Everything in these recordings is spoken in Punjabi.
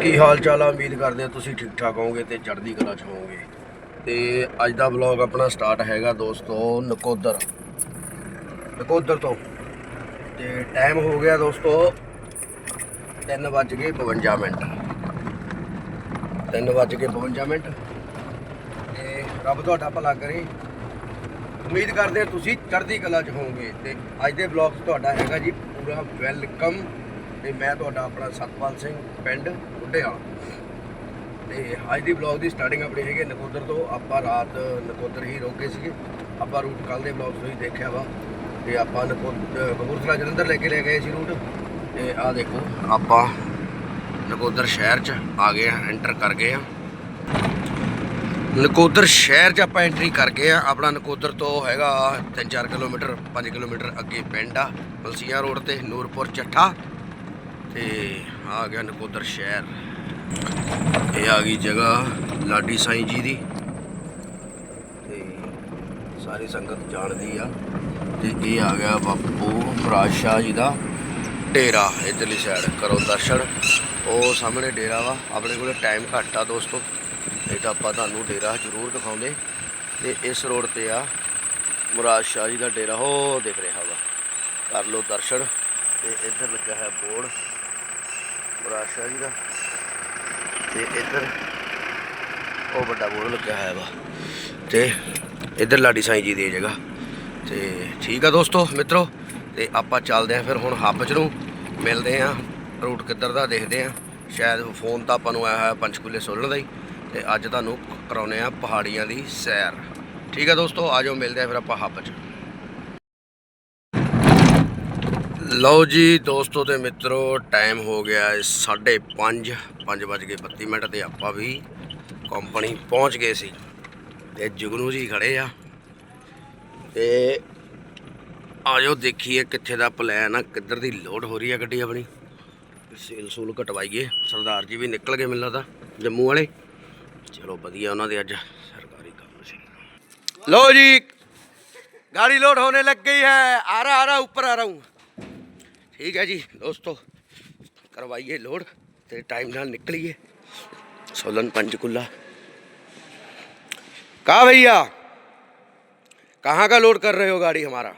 ਕੀ ਹਾਲ ਚਾਲ ਆ? ਉਮੀਦ ਕਰਦੇ ਆ ਤੁਸੀਂ ਠੀਕ ਠਾਕ ਹੋਵੋਗੇ ਤੇ ਚੜ੍ਹਦੀ ਕਲਾ ਚ ਹੋਵੋਗੇ। ਤੇ ਅੱਜ ਦਾ ਵਲੌਗ ਆਪਣਾ ਸਟਾਰਟ ਹੈਗਾ ਦੋਸਤੋ ਨਕੋਦਰ। ਨਕੋਦਰ ਤੋਂ। ਤੇ ਟਾਈਮ ਹੋ ਗਿਆ ਦੋਸਤੋ 3:52 ਮਿੰਟ। 3:52 ਮਿੰਟ। ਤੇ ਰੱਬ ਤੁਹਾਡਾ ਭਲਾ ਕਰੇ। ਉਮੀਦ ਕਰਦੇ ਆ ਤੁਸੀਂ ਚੜ੍ਹਦੀ ਕਲਾ ਚ ਹੋਵੋਗੇ। ਤੇ ਅੱਜ ਦੇ ਵਲੌਗ 'ਚ ਤੁਹਾਡਾ ਹੈਗਾ ਜੀ ਪੂਰਾ ਵੈਲਕਮ ਤੇ ਮੈਂ ਤੁਹਾਡਾ ਆਪਣਾ ਸਤਪਾਲ ਸਿੰਘ ਪਿੰਡ। ਬੁੱਢੇਵਾਲ ਤੇ ਅੱਜ ਦੀ ਵਲੌਗ ਦੀ ਸਟਾਰਟਿੰਗ ਆਪਣੀ ਹੈਗੀ ਨਕੋਦਰ ਤੋਂ। ਆਪਾਂ ਰਾਤ ਨਕੋਦਰ ਹੀ ਰੋਕੇ ਸੀਗੇ। ਆਪਾਂ ਰੂਟ ਕੱਲ ਦੇ ਵਲੌਗ ਤੋਂ ਹੀ ਦੇਖਿਆ ਵਾ। ਤੇ ਆਪਾਂ ਨਕੋਦਰ ਕਪੂਰਥਲਾ ਜਲੰਧਰ ਲੈ ਕੇ ਲੈ ਗਏ ਸੀ ਰੂਟ ਤੇ ਆਹ ਦੇਖੋ, ਆਪਾਂ ਨਕੋਦਰ ਸ਼ਹਿਰ 'ਚ ਆ ਗਏ ਆ ਐਂਟਰ ਕਰ ਗਏ ਆ ਨਕੋਦਰ ਸ਼ਹਿਰ 'ਚ ਆਪਾਂ ਐਂਟਰੀ ਕਰ ਗਏ ਆ ਆਪਣਾ ਨਕੋਦਰ ਤੋਂ ਹੈਗਾ 3-4 ਕਿਲੋਮੀਟਰ 5 ਕਿਲੋਮੀਟਰ ਅੱਗੇ ਪਿੰਡ ਆ, ਬਲਸੀਆਂ ਰੋਡ ਤੇ, ਨੂਰਪੁਰ, ਚੱਠਾ। ਤੇ ਆ ਗਿਆ ਨਕੋਦਰ ਸ਼ਹਿਰ। ਇਹ ਆ ਗਈ ਜਗ੍ਹਾ ਲਾਡੀ ਸਾਈਂ ਜੀ ਦੀ। ਤੇ ਸਾਰੀ ਸੰਗਤ ਜਾਣਦੀ ਆ। ਤੇ ਇਹ ਆ ਗਿਆ ਬਾਪੂ ਮਹਾਰਾਜ ਜੀ ਦਾ ਡੇਰਾ ਇਧਰਲੀ ਸਾਈਡ ਕਰੋ ਦਰਸ਼ਨ। ਉਹ ਸਾਹਮਣੇ ਡੇਰਾ ਵਾ। ਆਪਣੇ ਕੋਲ ਟਾਈਮ ਘੱਟ ਆ ਦੋਸਤੋ। ਨਹੀਂ ਤਾਂ ਆਪਾਂ ਤੁਹਾਨੂੰ ਡੇਰਾ ਜ਼ਰੂਰ ਦਿਖਾਉਂਦੇ। ਤੇ ਇਸ ਰੋਡ ਤੇ ਆ ਮੁਰਾਦ ਸ਼ਾਹ ਜੀ ਦਾ ਡੇਰਾ। ਹੋ, ਦਿਖ ਰਿਹਾ ਵਾ। ਕਰ ਲਓ ਦਰਸ਼ਨ। ਤੇ ਇੱਧਰ ਲੱਗਾ ਹੈ ਬੋਰਡ। ਮੁਰਾਦ ਜੀ ਦਾ। ਤੇ ਇੱਧਰ ਉਹ ਵੱਡਾ ਬੋਰਡ ਲੱਗਿਆ ਹੋਇਆ ਵਾ। ਤੇ ਇੱਧਰ ਲਾਡੀ ਸਾਈਂ ਜੀ ਦੀ ਜਗ੍ਹਾ। ਤੇ ਠੀਕ ਆ ਦੋਸਤੋ, ਮਿੱਤਰੋ, ਤੇ ਆਪਾਂ ਚੱਲਦੇ ਆਂ ਫਿਰ ਹੁਣ ਹੱਬ ਚ ਨੂੰ। ਮਿਲਦੇ ਆਂ ਰੂਟ ਕਿੱਧਰ ਦਾ ਦੇਖਦੇ ਆਂ ਸ਼ਾਇਦ ਫੋਨ ਤਾਂ ਆਪਾਂ ਨੂੰ ਆਇਆ ਹੋਇਆ ਪੰਚਕੂਲੇ ਸੋਲਣ ਦਾ ਹੀ। ਤੇ ਅੱਜ ਤੁਹਾਨੂੰ ਕਰਾਉਨੇ ਆ ਪਹਾੜੀਆਂ ਦੀ ਸੈਰ। ਠੀਕ ਆ ਦੋਸਤੋ ਆਜੋ ਮਿਲਦੇ ਆਂ ਫਿਰ ਆਪਾਂ ਹੱਬ ਚ। ਲਓ ਜੀ ਦੋਸਤੋ ਤੇ ਮਿੱਤਰੋ ਟਾਈਮ ਹੋ ਗਿਆ 5:30 5:32 ਮਿੰਟ ਤੇ ਆਪਾਂ ਵੀ ਕੰਪਨੀ ਪਹੁੰਚ ਗਏ ਸੀ ਤੇ ਜੁਗਨੂ ਜੀ ਖੜੇ ਆ ਤੇ ਆਜੋ ਦੇਖੀਏ ਕਿੱਥੇ ਦਾ ਪਲਾਨ ਆ ਕਿੱਧਰ ਦੀ ਲੋਡ ਹੋ ਰਹੀ ਆ ਗੱਡੀ ਆਪਣੀ ਸੇਲ ਸੂਲ ਕਟਵਾਈਏ ਸਰਦਾਰ ਜੀ ਵੀ ਨਿਕਲ ਗਏ ਮੈਨੂੰ ਲੱਗਦਾ ਜੰਮੂ ਵਾਲੇ ਚਲੋ ਵਧੀਆ ਉਹਨਾਂ ਦੇ ਅੱਜ ਸਰਕਾਰੀ ਕੰਮ ਸੀ ਲਓ ਜੀ गाड़ी लोड होने लग गई है आ रहा आ रहा ऊपर आ रहा हूँ ठीक है जी दोस्तों करवाइए लोड। तेरे टाइम ਨਾਲ निकलिए। सोलन पंचकुला। कहा भैया? कहाँ का लोड कर रहे हो गाड़ी हमारा?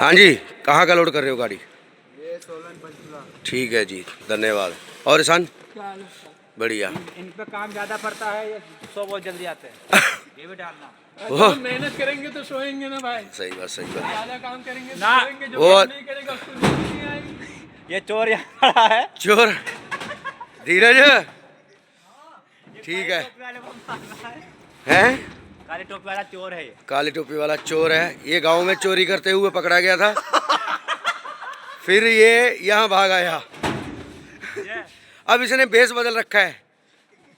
हाँ जी कहाँ का लोड कर रहे हो गाड़ी? ठीक है जी धन्यवाद। और ईशान बढ़िया। इन पे काम ज़्यादा पड़ता है ये सौ बहुत जल्दी आते हैं। ये भी डालना। वो मेहनत करेंगे तो सोएँगे ना भाई। सही बात सही बात। ज़्यादा काम करेंगे तो ना, जो वो- नहीं करेगा उसको नींद नहीं आएगी। ये चोर यहाँ खड़ा है। चोर। धीरज। ठीक है। हैं। काली टोपी वाला चोर है ये। काली टोपी वाला चोर है। ये गाँव में चोरी करते हुए पकड़ा गया था। फिर ये यहाँ भाग आया। अब इसने बेस बदल रखा है।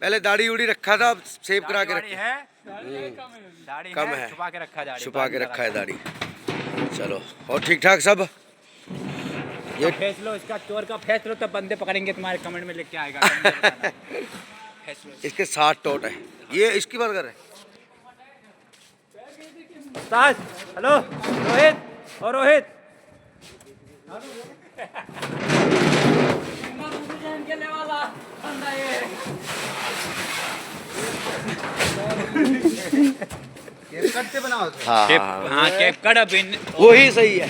पहले दाढ़ी उड़ी रखा था अब सेव करा के रखा। है। कम है। छुपा के रखा है दाढ़ी छुपा के रखा है दाढ़ी। चलो और ठीक ठाक सब? ये फेस लो इसका चोर का फेस लो तो बंदे पकड़ेंगे तुम्हारे कमेंट में लिख के आएगा इसके साथ टोट है। ये इसकी बात कर रहे हैं? उस्ताद हेलो रोहित और रोहित। हाँ कैप हाँ हाँ। कैप कट वही सही है।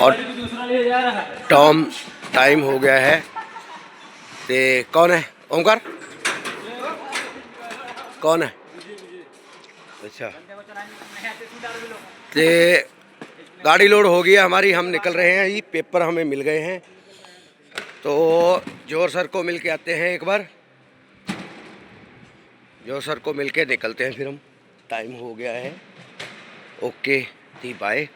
और दूसरा ले जा रहा है टॉम टाइम हो गया है। ते कौन है? ओमकार? कौन है? अच्छा। ते गाड़ी लोड हो गई है हमारी हम निकल रहे हैं। ये पेपर हमें मिल गए हैं। तो ज़ोर सर को मिल के आते हैं एक बार। ज़ोर सर को मिल के निकलते हैं फिर हम। टाइम हो गया है। ओके दी बाय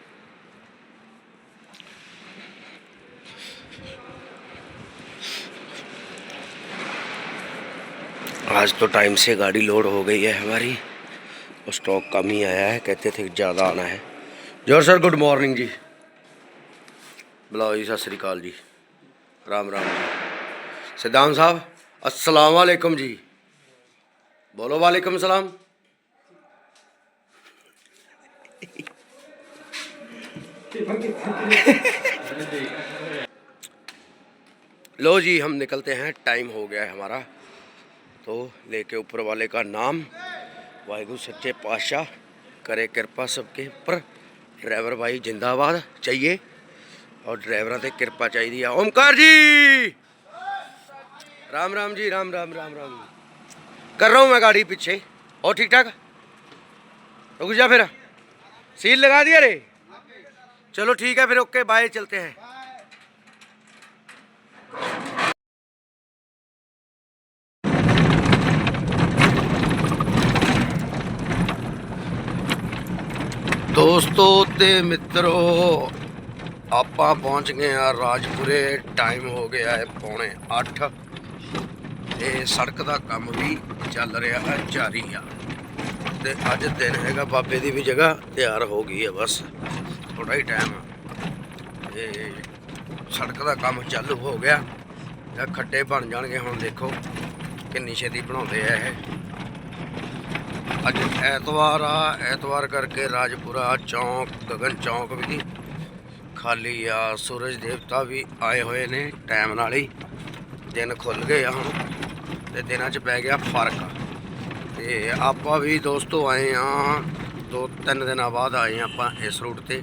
आज तो टाइम से गाड़ी लोड हो गई है हमारी। स्टॉक कम ही आया है, कहते थे ज़्यादा आना है। ज़ोर सर गुड मॉर्निंग जी. बुलाओ जी सत श्रीकाल जी राम राम जी सिद्धांत साहब अस्सलाम वालेकुम जी बोलो, वालेकुम सलाम। लो जी, हम निकलते हैं। टाइम हो गया है हमारा। तो लेके ऊपर वाले का नाम, वाहिगुरु सच्चे पातशाह, करे कृपा सबके उपर ड्राइवर भाई जिंदाबाद, चाहिए। और ड्राइवर से ਕਿਰਪਾ चाहिए ओमकार जी! राम राम जी, राम राम राम राम। ਰਾਮ कर रहा हूँ मैं गाड़ी पीछे। और ठीक ठाक रुक जा फिर। सील लगा दिया रे। चलो ठीक है फिर, ओके, बाय, चलते हैं। दोस्तों, ते मित्रों, आप पहुँच गए हैं राजपुरे। टाइम हो गया है पौने अठ ਤੇ ਸੜਕ ਦਾ ਕੰਮ ਵੀ ਚੱਲ ਰਿਹਾ ਹੈ, ਜਾਰੀ ਆ। ਤੇ ਅੱਜ ਦਿਨ ਹੈਗਾ ਬਾਬੇ ਦੀ ਵੀ ਜਗ੍ਹਾ ਤਿਆਰ ਹੋ ਗਈ ਹੈ ਬਸ। ਥੋੜਾ ਹੀ ਟਾਈਮ ਆ। ਤੇ ਸੜਕ ਦਾ ਕੰਮ ਚਾਲੂ ਹੋ ਗਿਆ। ਤੇ ਖੱਡੇ ਬਣ ਜਾਣਗੇ ਹੁਣ ਦੇਖੋ ਕਿੰਨੀ ਛੇਤੀ ਬਣਾਉਂਦੇ ਆ ਇਹ। ਅੱਜ ਐਤਵਾਰ ਆ, ਐਤਵਾਰ ਕਰਕੇ ਰਾਜਪੁਰਾ ਚੌਂਕ, ਗਗਨ ਚੌਂਕ ਵੀ ਖਾਲੀ ਆ, ਸੂਰਜ ਦੇਵਤਾ ਵੀ ਆਏ ਹੋਏ ਨੇ ਟਾਈਮ ਨਾਲ ਹੀ ਦਿਨ ਖੁੱਲ ਗਏ ਆ ਹੁਣ। ਤੇ ਦਿਨਾਂ 'ਚ ਪੈ ਗਿਆ ਫ਼ਰਕ। ਤੇ ਆਪਾਂ ਵੀ ਦੋਸਤੋ ਆਏ ਆ ਦੋ ਤਿੰਨ ਦਿਨਾਂ ਬਾਅਦ ਆਏ ਆ ਆਪਾਂ ਇਸ ਰੂਟ ਤੇ।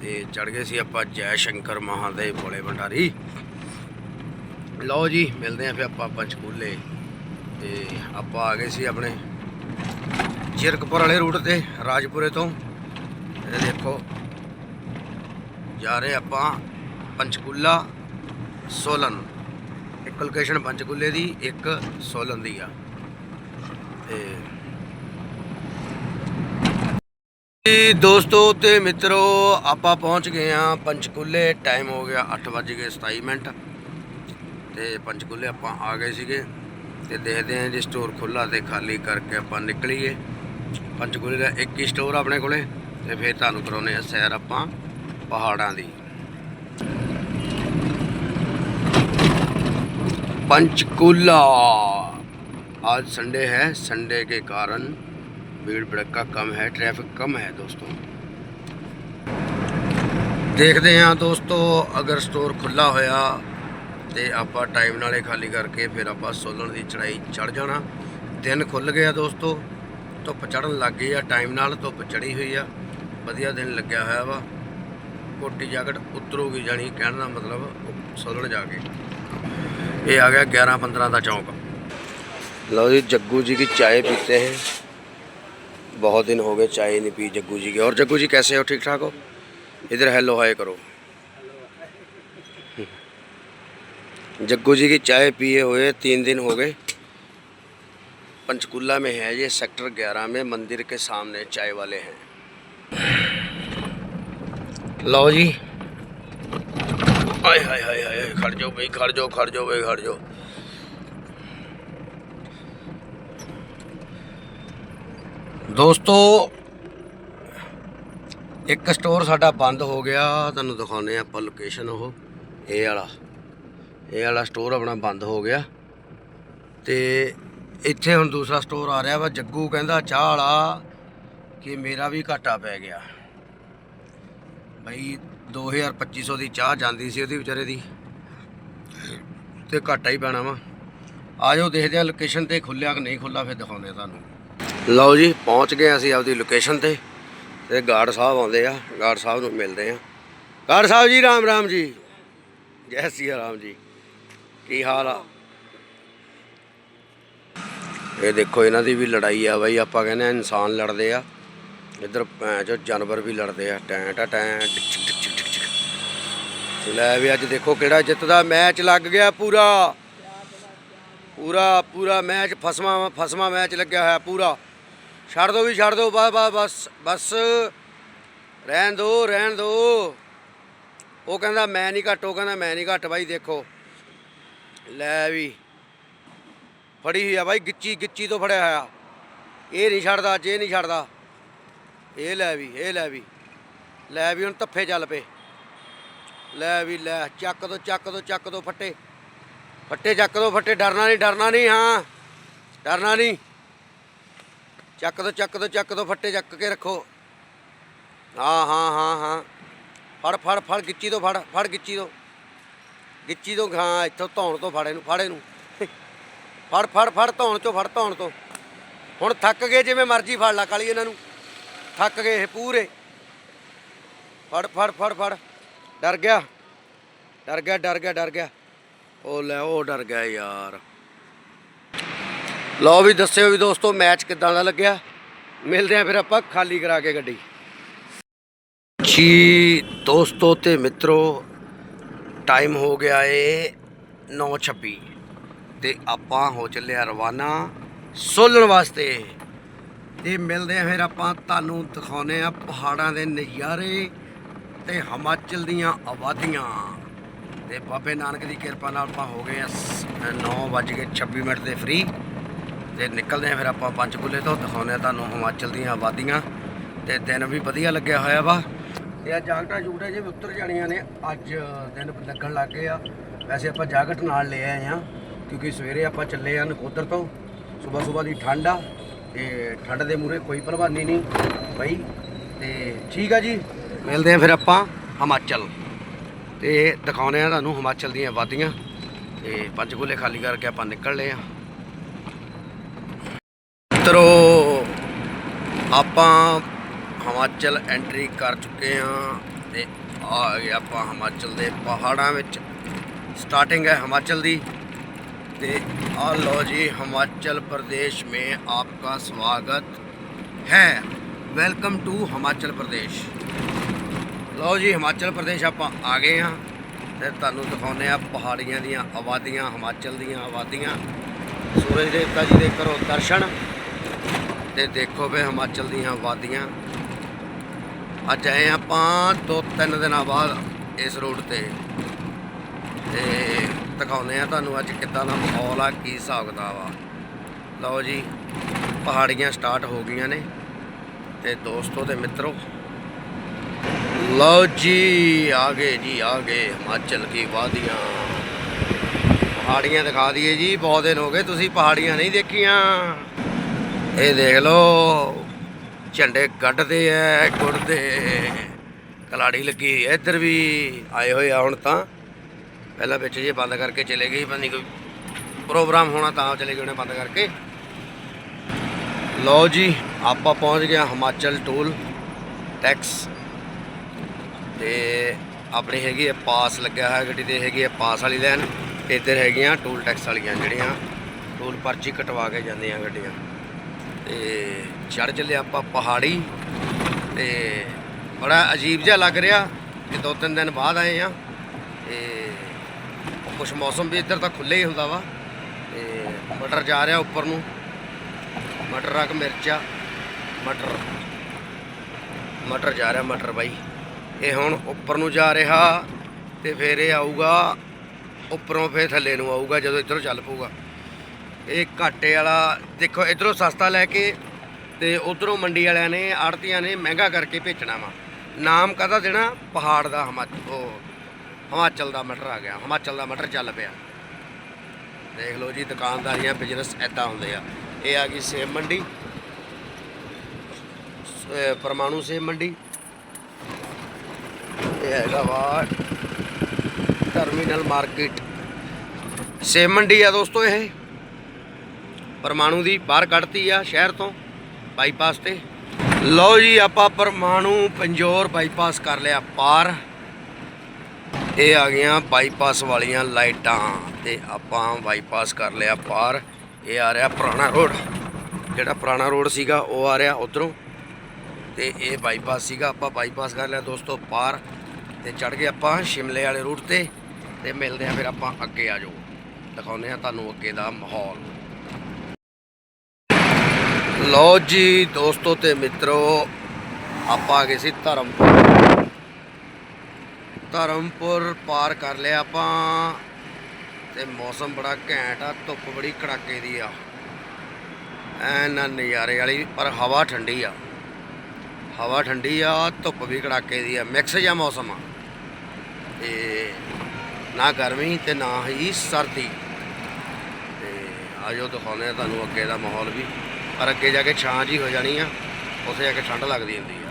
ਤੇ ਚੜ ਗਏ ਸੀ ਆਪਾਂ ਜੈ ਸ਼ੰਕਰ ਮਹਾਦੇਵ ਭੋਲੇ ਭੰਡਾਰੀ। ਲਓ ਜੀ, ਮਿਲਦੇ ਆ ਫਿਰ ਆਪਾਂ ਪੰਚਕੂਲੇ ਤੇ ਆਪਾਂ ਆ ਗਏ ਸੀ ਆਪਣੇ ਜਿਰਕਪੁਰ ਵਾਲੇ ਰੂਟ ਤੇ, ਰਾਜਪੁਰੇ ਤੋਂ। ਇਹ ਦੇਖੋ, ਜਾ ਰਹੇ ਆਪਾਂ ਪੰਚਕੂਲਾ ਸੋਲਨ। ਇੱਕ ਲੋਕੇਸ਼ਨ ਪੰਚਕੂਲੇ ਦੀ, ਇੱਕ ਸੋਲਨ ਦੀ ਆ। ਤੇ ਦੋਸਤੋ ਤੇ ਮਿੱਤਰੋ, ਆਪਾਂ ਪਹੁੰਚ ਗਏ ਆ ਪੰਚਕੂਲੇ। ਟਾਈਮ ਹੋ ਗਿਆ 8:27 ਮਿੰਟ। ਤੇ ਪੰਚਕੂਲੇ ਆਪਾਂ ਆ ਗਏ ਸੀਗੇ ਤੇ ਦੇਖਦੇ ਆਂ ਜੇ ਸਟੋਰ ਖੁੱਲਾ ਤੇ ਖਾਲੀ ਕਰਕੇ ਆਪਾਂ ਨਿਕਲੀਏ। ਪੰਚਕੂਲੇ ਦਾ ਇੱਕ ਹੀ ਸਟੋਰ ਆਪਣੇ ਕੋਲੇ ਤੇ ਫਿਰ ਤੁਹਾਨੂੰ ਕਰਾਉਨੇ ਆ ਸੈਰ ਆਪਾਂ ਪਹਾੜਾਂ ਦੀ। पंचकूला आज संडे है संडे के कारण भीड़ भड़का कम है ट्रैफिक कम है दोस्तों ਦੇਖਦੇ ਹਾਂ ਦੋਸਤੋ ਅਗਰ ਸਟੋਰ ਖੁੱਲਾ ਹੋਇਆ ਤੇ ਆਪਾਂ ਟਾਈਮ ਨਾਲੇ ਖਾਲੀ ਕਰਕੇ ਫਿਰ ਆਪਾਂ ਸੋਲਣ ਦੀ ਚੜਾਈ ਚੜ ਜਾਣਾ ਦਿਨ ਖੁੱਲ ਗਿਆ ਦੋਸਤੋ ਧੁੱਪ ਚੜਨ ਲੱਗ ਗਈ ਆ ਟਾਈਮ ਨਾਲ ਧੁੱਪ ਚੜੀ ਹੋਈ ਆ ਵਧੀਆ ਦਿਨ ਲੱਗਿਆ ਹੋਇਆ ਵਾ ਕੋਟੀ ਜੈਕਟ ਉਤਰੂਗੀ ਜਾਣੀ ਕਹਿਣ ਦਾ ਮਤਲਬ ਸੋਲਣ ਜਾ ਕੇ ये आ गया ग्यारह पंद्रह का चौक। लो जी, जग्गू जी की चाय पीते हैं। बहुत दिन हो गए चाय नहीं पी जग्गू जी की। और जग्गू जी, कैसे हो? ठीक ठाक हो? इधर हेलो, हाय करो। जग्गू जी की चाय पिए हुए तीन दिन हो गए। पंचकूला में है ये, सेक्टर 11 में, मंदिर के सामने चाय वाले हैं। लो जी। ਹਾਏ ਹਾਏ ਹਾਏ ਹਾਏ ਖੜ ਜਾਓ ਬਈ, ਖੜ ਜਾਓ ਖੜ ਜਾਓ ਬਈ, ਖੜ ਜਾਓ। ਦੋਸਤੋ, ਇੱਕ ਸਟੋਰ ਸਾਡਾ ਬੰਦ ਹੋ ਗਿਆ, ਤੁਹਾਨੂੰ ਦਿਖਾਉਨੇ ਆ ਆਪਾਂ ਲੋਕੇਸ਼ਨ ਉਹ, ਇਹ ਵਾਲਾ। ਇਹ ਵਾਲਾ ਸਟੋਰ ਆਪਣਾ ਬੰਦ ਹੋ ਗਿਆ। ਤੇ ਇੱਥੇ ਹੁਣ ਦੂਸਰਾ ਸਟੋਰ ਆ ਰਿਹਾ ਵਾ, ਜੱਗੂ ਕਹਿੰਦਾ ਚਾਹ ਵਾਲਾ ਕਿ ਮੇਰਾ ਵੀ ਘਾਟਾ ਪੈ ਗਿਆ। ਬਈ 2250 ਦੀ ਚਾਹ ਜਾਂਦੀ ਸੀ ਉਹਦੀ ਵਿਚਾਰੇ ਦੀ। ਤੇ ਘਾਟਾ ਹੀ ਪੈਣਾ ਵਾ। ਆਜੋ ਦੇਖਦੇ ਆ ਲੋਕੇਸ਼ਨ ਤੇ ਖੁੱਲਿਆ ਕਿ ਨਹੀਂ ਖੁੱਲਾ ਫਿਰ ਦਿਖਾਉਂਦੇ ਆ ਤੁਹਾਨੂੰ। ਲਓ ਜੀ, ਪਹੁੰਚ ਗਏ ਅਸੀਂ ਆਪਦੀ ਲੋਕੇਸ਼ਨ ਤੇ। ਤੇ ਗਾਰਡ ਸਾਹਿਬ ਆਉਂਦੇ ਆ। ਗਾਰਡ ਸਾਹਿਬ ਨੂੰ ਮਿਲਦੇ ਆ ਗਾਰਡ ਸਾਹਿਬ ਜੀ, ਰਾਮ ਰਾਮ ਜੀ। ਜੈ ਸਿਆ ਰਾਮ ਜੀ। ਕੀ ਹਾਲ ਆ? ਇਹ ਦੇਖੋ, ਇਹਨਾਂ ਦੀ ਵੀ ਲੜਾਈ ਆ ਬਾਈ। ਆਪਾਂ ਕਹਿੰਦੇ ਆ ਇਨਸਾਨ ਲੜਦੇ ਆ। ਇੱਧਰ ਭੈਣ ਚੋ, ਜਾਨਵਰ ਵੀ ਲੜਦੇ ਆ। ਟੈਂ, ਟਾ ਟਿਕ। ਲੈ ਵੀ ਅੱਜ ਦੇਖੋ ਕਿਹੜਾ ਜਿੱਤਦਾ, ਮੈਚ ਲੱਗ ਗਿਆ ਪੂਰਾ। ਪੂਰਾ ਪੂਰਾ ਮੈਚ, ਫਸਵਾ ਫਸਵਾ ਮੈਚ ਲੱਗਿਆ ਹੋਇਆ ਪੂਰਾ। ਛੱਡ ਦੋ ਵੀ, ਛੱਡ ਦੋ, ਬਸ ਬਸ ਬਸ ਬਸ। ਰਹਿਣ ਦੋ ਰਹਿਣ ਦੋ। ਉਹ ਕਹਿੰਦਾ, ਮੈਂ ਨਹੀਂ ਘੱਟ, ਉਹ ਕਹਿੰਦਾ, ਮੈਂ ਨਹੀਂ ਘੱਟ ਬਾਈ, ਦੇਖੋ। ਲੈ ਵੀ। ਫੜੀ ਹੋਈ ਆ ਬਾਈ, ਗਿੱਚੀ ਗਿੱਚੀ ਤੋਂ ਫੜਿਆ ਹੋਇਆ। ਇਹ ਨਹੀਂ ਛੱਡਦਾ, ਅੱਜ ਇਹ ਨਹੀਂ ਛੱਡਦਾ। ਇਹ ਲੈ ਵੀ, ਇਹ ਲੈ ਵੀ। ਲੈ ਵੀ, ਹੁਣ ਤੱਫੇ ਚੱਲ ਪਏ। ਲੈ ਵੀ ਲੈ, ਚੱਕ ਦੋ ਚੱਕ ਦੋ ਚੱਕ ਦੋ ਫੱਟੇ। ਫੱਟੇ ਚੱਕ ਦੋ ਫੱਟੇ, ਡਰਨਾ ਨਹੀਂ ਡਰਨਾ ਨਹੀਂ, ਹਾਂ। ਡਰਨਾ ਨਹੀਂ। ਚੱਕ ਦੋ ਚੱਕ ਦੋ ਚੱਕ ਦੋ ਫੱਟੇ ਚੱਕ ਕੇ ਰੱਖੋ। ਹਾਂ ਹਾਂ ਹਾਂ ਹਾਂ। ਫੜ ਫੜ ਫੜ, ਗਿੱਚੀ ਤੋਂ ਫੜ ਫੜ ਗਿੱਚੀ ਤੋਂ। ਗਿੱਚੀ ਤੋਂ, ਹਾਂ, ਇੱਥੋਂ ਧੌਣ ਤੋਂ ਫੜੇ ਨੂੰ ਫੜੇ ਨੂੰ ਫੜ ਫੜ ਫੜ, ਧੌਣ ਚੋਂ, ਫੜ, ਧੌਣ ਤੋਂ। ਹੁਣ ਥੱਕ ਗਏ ਜਿਵੇਂ ਮਰਜ਼ੀ ਫੜ ਲਾ ਕਾਲੀ ਇਹਨਾਂ ਨੂੰ। ਥੱਕ ਗਏ ਇਹ ਪੂਰੇ। ਫੜ ਫੜ ਫੜ ਫੜ। ਡਰ ਗਿਆ? ਡਰ ਗਿਆ ਡਰ ਗਿਆ ਡਰ ਗਿਆ। ਉਹ ਲੈ ਉਹ ਡਰ ਗਿਆ ਯਾਰ। ਲਓ ਵੀ ਦੱਸਿਓ ਵੀ ਦੋਸਤੋ, ਮੈਚ ਕਿੱਦਾਂ ਦਾ ਲੱਗਿਆ? ਮਿਲਦੇ ਆ ਫਿਰ ਆਪਾਂ ਖਾਲੀ ਕਰਾ ਕੇ ਗੱਡੀ। ਜੀ, ਦੋਸਤੋ ਤੇ ਮਿੱਤਰੋ, ਟਾਈਮ ਹੋ ਗਿਆ ਏ 9:26 ਤੇ ਆਪਾਂ ਹੋ ਚੱਲਿਆ ਰਵਾਨਾ ਸੋਲਣ ਵਾਸਤੇ। ਤੇ ਮਿਲਦੇ ਆ ਫਿਰ ਆਪਾਂ ਤੁਹਾਨੂੰ ਦਿਖਾਉਨੇ ਆ ਪਹਾੜਾਂ ਦੇ ਨਜ਼ਾਰੇ। ਤੇ ਹਿਮਾਚਲ ਦੀਆਂ ਆਬਾਦੀਆਂ। ਤੇ ਬਾਬੇ ਨਾਨਕ ਦੀ ਕਿਰਪਾ ਨਾਲ ਆਪਾਂ ਹੋ ਗਏ ਆ 9:26 ਮਿੰਟ ਦੇ ਫ੍ਰੀ ਤੇ ਨਿਕਲਦੇ ਆ ਫਿਰ ਆਪਾਂ ਪੰਚਕੂਲੇ ਤੋਂ, ਦਿਖਾਉਂਦੇ ਆ ਤੁਹਾਨੂੰ ਹਿਮਾਚਲ ਦੀਆਂ ਆਬਾਦੀਆਂ। ਤੇ ਦਿਨ ਵੀ ਵਧੀਆ ਲੱਗਿਆ ਹੋਇਆ ਵਾ। ਤੇ ਆ ਜਾਗਟਾਂ ਜੂਕਟਾਂ ਜੇ ਉੱਤਰ ਜਾਣੀਆਂ ਨੇ, ਅੱਜ ਦਿਨ ਲੱਗਣ ਲੱਗ ਗਏ ਆ। ਵੈਸੇ ਆਪਾਂ ਜਾਗਟ ਨਾਲ ਲੈ ਆਏ ਆ, ਕਿਉਂਕਿ ਸਵੇਰੇ ਆਪਾਂ ਚੱਲੇ ਆ ਨਕੋਦਰ ਤੋਂ। ਸਵੇਰ ਸਵੇਰ ਦੀ ਠੰਡ ਆ, ਤੇ ਠੰਡ ਦੇ ਮੂਰੇ ਕੋਈ ਭਲਵਾਨੀ ਨਹੀਂ, ਬਈ। ਤੇ ਠੀਕ ਆ ਜੀ। ਮਿਲਦੇ ਆ ਫਿਰ ਆਪਾਂ ਹਿਮਾਚਲ ਤੇ ਦਿਖਾਉਨੇ ਆ ਤੁਹਾਨੂੰ ਹਿਮਾਚਲ ਦੀਆਂ ਵਾਦੀਆਂ ਤੇ ਪੰਚਕੂਲੇ ਖਾਲੀ ਕਰਕੇ ਆਪਾਂ ਨਿਕਲ ਲਏ ਆ ਮਿੱਤਰੋ ਆਪਾਂ ਹਿਮਾਚਲ ਐਂਟਰੀ ਕਰ ਚੁੱਕੇ ਹਾਂ ਤੇ ਆ ਗਏ ਆਪਾਂ ਹਿਮਾਚਲ ਦੇ ਪਹਾੜਾਂ ਵਿੱਚ ਸਟਾਰਟਿੰਗ ਹੈ ਹਿਮਾਚਲ ਦੀ ਤੇ ਆ ਲੋ ਜੀ ਹਿਮਾਚਲ ਪ੍ਰਦੇਸ਼ में आपका स्वागत है ਵੈਲਕਮ ਟੂ ਹਿਮਾਚਲ ਪ੍ਰਦੇਸ਼ ਲਓ ਜੀ, ਹਿਮਾਚਲ ਪ੍ਰਦੇਸ਼ ਆਪਾਂ ਆ ਗਏ ਹਾਂ ਤੇ ਤੁਹਾਨੂੰ ਦਿਖਾਉਂਦੇ ਆ ਪਹਾੜੀਆਂ ਦੀਆਂ ਆਬਾਦੀਆਂ, ਹਿਮਾਚਲ ਦੀਆਂ ਆਬਾਦੀਆਂ। ਸੂਰਜ ਦੇਵਤਾ ਜੀ ਦੇ ਕਰੋ ਦਰਸ਼ਨ ਤੇ ਦੇਖੋ ਵੇ ਹਿਮਾਚਲ ਦੀਆਂ ਆਬਾਦੀਆਂ। ਅੱਜ ਆਏ ਆਪਾਂ ਦੋ ਤਿੰਨ ਦਿਨਾਂ ਬਾਅਦ ਇਸ ਰੋਡ ਤੇ। ਤੇ ਦਿਖਾਉਂਦੇ ਆ ਤੁਹਾਨੂੰ ਅੱਜ ਕਿੱਦਾਂ ਦਾ ਮਾਹੌਲ ਆ, ਕੀ ਹਿਸਾਬ ਕਿਤਾਬ ਆ। ਲਓ ਜੀ, ਪਹਾੜੀਆਂ ਸਟਾਰਟ ਹੋ ਗਈਆਂ ਨੇ ਤੇ ਦੋਸਤੋ ਤੇ ਮਿੱਤਰੋ ਲਓ ਜੀ, ਆ ਗਏ ਜੀ, ਆ ਗਏ ਹਿਮਾਚਲ ਕੀ ਵਾਦੀਆਂ। ਪਹਾੜੀਆਂ ਦਿਖਾ ਦਈਏ ਜੀ, ਬਹੁਤ ਦਿਨ ਹੋ ਗਏ ਤੁਸੀਂ ਪਹਾੜੀਆਂ ਨਹੀਂ ਦੇਖੀਆਂ। ਇਹ ਦੇਖ ਲਓ, ਝੰਡੇ ਕੱਢਦੇ ਐ ਗੁੜਦੇ ਕਲਾੜੀ ਲੱਗੀ ਇੱਧਰ ਵੀ ਆਏ ਹੋਏ ਆ ਹੁਣ ਤਾਂ। ਪਹਿਲਾਂ ਵਿੱਚ ਜੇ ਬੰਦ ਕਰਕੇ ਚਲੇ ਗਏ, ਪਤਾ ਨਹੀਂ ਕੋਈ ਪ੍ਰੋਗਰਾਮ ਹੋਣਾ ਤਾਂ ਚਲੇ ਗਏ ਉਹਨੇ ਬੰਦ ਕਰਕੇ। ਲਓ ਜੀ, ਆਪਾਂ ਪਹੁੰਚ ਗਿਆ ਹਿਮਾਚਲ ਟੂਲ ਟੈਕਸ ਤੇ ਆਪਣੀ ਹੈਗੀ ਹੈ ਪਾਸ ਲੱਗਿਆ ਹੋਇਆ ਗੱਡੀ ਤੇ ਹੈਗੀ ਹੈ ਪਾਸ ਵਾਲੀ ਲਾਈਨ ਤੇ ਇੱਧਰ ਹੈਗੀਆਂ ਟੂਲ ਟੈਕਸ ਵਾਲੀਆਂ ਜਿਹੜੀਆਂ, ਟੂਲ ਪਰਚੀ ਕਟਵਾ ਕੇ ਜਾਂਦੀਆਂ ਗੱਡੀਆਂ। ਤੇ ਚੜ ਚੱਲੇ ਆਪਾਂ ਪਹਾੜੀ, ਤੇ ਬੜਾ ਅਜੀਬ ਜਿਹਾ ਲੱਗ ਰਿਹਾ ਕਿ ਦੋ ਤਿੰਨ ਦਿਨ ਬਾਅਦ ਆਏ ਆ। ਤੇ ਕੁਝ ਮੌਸਮ ਵੀ ਇੱਧਰ ਤਾਂ ਖੁੱਲੇ ਹੀ ਹੁੰਦਾ ਵਾ। ਤੇ ਮਟਰ ਜਾ ਰਿਹਾ ਉੱਪਰ ਨੂੰ। ਮਟਰ ਰੱਖ ਮਿਰਚਾ। ਮਟਰ। ਮਟਰ ਜਾ ਰਿਹਾ ਮਟਰ ਬਾਈ। ਇਹ ਹੁਣ ਉੱਪਰ ਨੂੰ ਜਾ ਰਿਹਾ ਤੇ ਫਿਰ ਇਹ ਆਊਗਾ, ਉੱਪਰੋਂ ਫਿਰ ਥੱਲੇ ਨੂੰ ਆਊਗਾ ਜਦੋਂ ਇੱਧਰੋਂ ਚੱਲ ਪਊਗਾ। ਇਹ ਘਾਟੇ ਵਾਲਾ, ਦੇਖੋ ਇਧਰੋਂ ਸਸਤਾ ਲੈ ਕੇ ਤੇ ਉਧਰੋਂ ਮੰਡੀ ਵਾਲਿਆਂ ਨੇ, ਆੜਤੀਆਂ ਨੇ ਮਹਿੰਗਾ ਕਰਕੇ ਵੇਚਣਾ ਵਾ। ਨਾਮ ਕਾਹਦਾ ਦੇਣਾ? ਪਹਾੜ ਦਾ ਹਿਮਾਚਲ ਉਹ ਹਿਮਾਚਲ ਦਾ ਮਟਰ ਆ ਗਿਆ, ਹਿਮਾਚਲ ਦਾ ਮਟਰ ਚੱਲ ਪਿਆ। ਦੇਖ ਲਓ ਜੀ, ਦੁਕਾਨਦਾਰੀਆਂ ਬਿਜ਼ਨਸ ਐਦਾਂ ਹੁੰਦੇ ਆ। ਇਹ ਆ ਗਈ ਸੇਬ ਮੰਡੀ ਪਰਮਾਣੂ ਸੇਬ ਮੰਡੀ। ਇਹ ਹੈਗਾ ਵਾ ਟਰਮੀਨਲ ਮਾਰਕੀਟ ਸੇਮ ਮੰਡੀ ਆ ਦੋਸਤੋ ਇਹ। ਪਰਮਾਣੂ ਦੀ ਬਾਹਰ ਕੱਢਤੀ ਆ ਸ਼ਹਿਰ ਤੋਂ ਬਾਈਪਾਸ ਤੇ। ਲਓ ਜੀ, ਆਪਾਂ ਪਰਮਾਣੂ ਪੰਜੋਰ ਬਾਈਪਾਸ ਕਰ ਲਿਆ ਪਾਰ। ਇਹ ਆ ਗਈਆਂ ਬਾਈਪਾਸ ਵਾਲੀਆਂ ਲਾਈਟਾਂ ਤੇ ਆਪਾਂ ਬਾਈਪਾਸ ਕਰ ਲਿਆ ਪਾਰ। ਇਹ ਆ ਰਿਹਾ ਪੁਰਾਣਾ ਰੋਡ ਜਿਹੜਾ ਪੁਰਾਣਾ ਰੋਡ ਸੀਗਾ, ਉਹ ਆ ਰਿਹਾ ਉਧਰੋਂ। ਤੇ ਇਹ ਬਾਈਪਾਸ ਸੀਗਾ, ਆਪਾਂ ਬਾਈਪਾਸ ਕਰ ਲਿਆ ਦੋਸਤੋ ਪਾਰ। ਤੇ ਚੜ ਗਏ ਆਪਾਂ ਸ਼ਿਮਲੇ ਵਾਲੇ ਰੂਟ ਤੇ ਤੇ ਮਿਲਦੇ ਆ ਫਿਰ ਆਪਾਂ ਅੱਗੇ ਆ ਜਾਓ। ਦਿਖਾਉਂਦੇ ਆ ਤੁਹਾਨੂੰ ਅੱਗੇ ਦਾ ਮਾਹੌਲ। ਲਓ ਜੀ ਦੋਸਤੋ ਤੇ ਮਿੱਤਰੋ, ਆਪਾਂ ਆ ਗਏ ਸੀ ਧਰਮਪੁਰ। ਧਰਮਪੁਰ ਪਾਰ ਕਰ ਲਿਆ ਆਪਾਂ ਤੇ ਮੌਸਮ ਬੜਾ ਘੈਂਟ ਆ, ਧੁੱਪ ਬੜੀ ਕੜਾਕੇ ਦੀ ਆ। ਐਨ ਨਜ਼ਾਰੇ ਵਾਲੀ, ਪਰ ਹਵਾ ਠੰਡੀ ਆ। ਹਵਾ ਠੰਡੀ ਆ, ਧੁੱਪ ਵੀ ਕੜਾਕੇ ਦੀ ਆ। ਮਿਕਸ ਜਿਹਾ ਮੌਸਮ ਆ। ਤੇ ਨਾ ਗਰਮੀ ਤੇ ਨਾ ਹੀ ਸਰਦੀ। ਤੇ ਆਜੋ ਦਿਖਾਉਂਦੇ ਆ ਤੁਹਾਨੂੰ ਅੱਗੇ ਦਾ ਮਾਹੌਲ ਵੀ। ਪਰ ਅੱਗੇ ਜਾ ਕੇ ਛਾਂ ਜੀ ਹੋ ਜਾਣੀ ਆ, ਉੱਥੇ ਜਾ ਕੇ ਠੰਡ ਲੱਗਦੀ ਹੁੰਦੀ ਆ।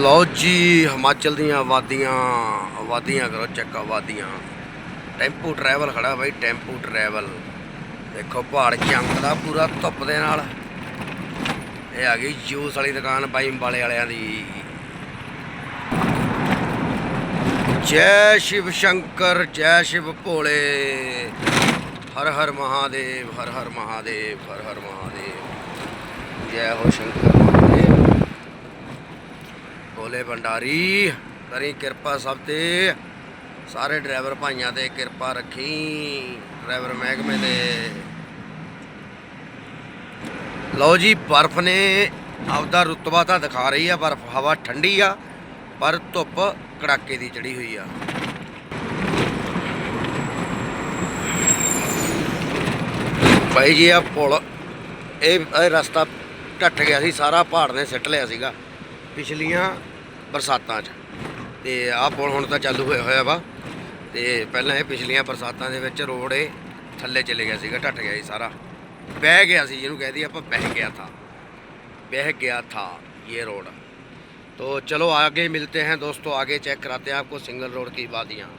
ਲਓ ਜੀ, ਹਿਮਾਚਲ ਦੀਆਂ ਵਾਦੀਆਂ ਵਾਦੀਆਂ ਕਰੋ ਚੈੱਕ ਵਾਦੀਆਂ ਟੈਂਪੂ ਟਰੈਵਲ ਖੜਾ ਬਾਈ, ਟੈਂਪੂ ਟਰੈਵਲ ਦੇਖੋ ਪਹਾੜ ਚਮਕਦਾ ਪੂਰਾ ਧੁੱਪ ਦੇ ਨਾਲ। ਇਹ ਆ ਗਈ ਜੂਸ ਵਾਲੀ ਦੁਕਾਨ ਬਾਈ ਅੰਬਾਲੇ ਵਾਲਿਆਂ ਦੀ। ਜੈ ਸ਼ਿਵ ਸ਼ੰਕਰ, ਜੈ ਸ਼ਿਵ ਭੋਲੇ। ਹਰ ਹਰ ਮਹਾਦੇਵ, ਹਰ ਹਰ ਮਹਾਦੇਵ, ਹਰ ਹਰ ਮਹਾਦੇਵ। ਜੈ ਹੋ ਸ਼ੰਕਰ ਮਹਾਦੇਵ। ਭੋਲੇ ਭੰਡਾਰੀ ਕਰੀ ਕਿਰਪਾ ਸਭ ਤੇ। ਸਾਰੇ ਡਰਾਈਵਰ ਭਾਈਆਂ ਤੇ ਕਿਰਪਾ ਰੱਖੀ, ਡਰਾਈਵਰ ਮਹਿਕਮੇ ਦੇ ਲਓ ਜੀ, ਬਰਫ਼ ਨੇ ਆਪਦਾ ਰੁਤਬਾ ਤਾਂ ਦਿਖਾ ਰਹੀ ਆ, ਬਰਫ਼ ਹਵਾ ਠੰਡੀ ਆ, ਪਰ ਧੁੱਪ ਕੜਾਕੇ ਦੀ ਚੜੀ ਹੋਈ ਆ। ਭਾਈ ਜੀ ਆ ਪੁਲ, ਇਹ ਇਹ ਰਸਤਾ ਟੱਟ ਗਿਆ ਸੀ, ਸਾਰਾ ਪਹਾੜ ਨੇ ਸਿੱਟ ਲਿਆ ਸੀਗਾ ਪਿਛਲੀਆਂ ਬਰਸਾਤਾਂ 'ਚ। ਤੇ ਆ ਪੁਲ ਹੁਣ ਤਾਂ ਚਾਲੂ ਹੋਇਆ ਹੋਇਆ ਵਾ। ਤੇ ਪਹਿਲਾਂ ਇਹ ਪਿਛਲੀਆਂ ਬਰਸਾਤਾਂ ਦੇ ਵਿੱਚ ਰੋਡ ਇਹ ਥੱਲੇ ਚਲੇ ਗਿਆ ਸੀਗਾ, ਟੱਟ ਗਿਆ ਸੀ ਸਾਰਾ। ਬਹਿ ਗਿਆ ਸੀ, ਜਿਹਨੂੰ ਕਹਿੰਦੀ ਆਪਾਂ ਬਹਿ ਗਿਆ ਥਾ। ਬਹਿ ਗਿਆ ਥਾ, ਇਹ ਰੋਡ। तो चलो आगे मिलते हैं दोस्तों आगे चेक कराते हैं आपको सिंगल रोड की वादियाँ